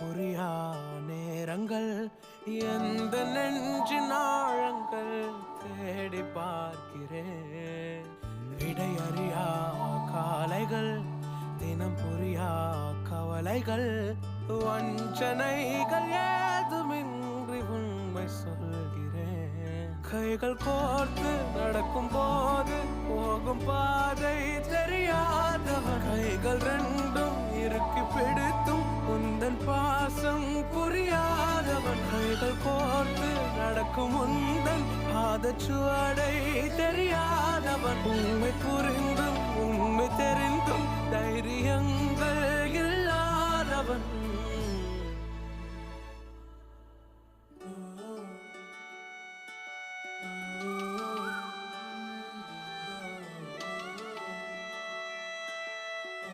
புரியா நேரங்கள் எந்த நெஞ்சின் ஆழங்கள் தேடி பார்க்கிறேன். விடையறியா காலைகள் தினம் புரியா கவலைகள் வஞ்சனைகள் ஏதுமின்றி உண்மை சொல்கிறேன். கைகள் கோர்த்து நடக்கும் போது பாசம் புரியாதவன் கைகள் கோர்த்து நடக்கும் உந்தன் பாதச்சுவடை தெரியாதவன். உண்மை புரிந்தும் உண்மை தெரிந்தும் தைரியம்